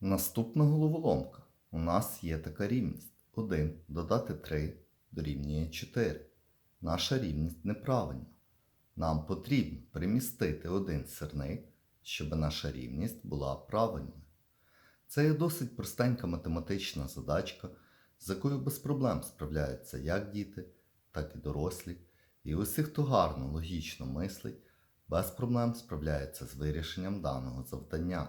Наступна головоломка. У нас є така рівність. 1 додати 3 дорівнює 4. Наша рівність неправильна. Нам потрібно перемістити один сирник, щоб наша рівність була правильною. Це є досить простенька математична задачка, з якою без проблем справляються як діти, так і дорослі. І усі, хто гарно логічно мислить, без проблем справляється з вирішенням даного завдання.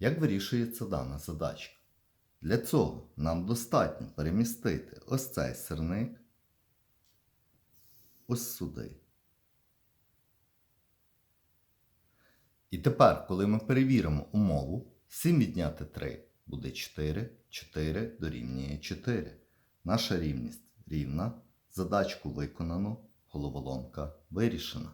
Як вирішується дана задачка? Для цього нам достатньо перемістити ось цей сирник ось сюди. І тепер, коли ми перевіримо умову, 7 відняти 3 буде 4, 4 дорівнює 4. Наша рівність рівна, задачку виконано, головоломка вирішена.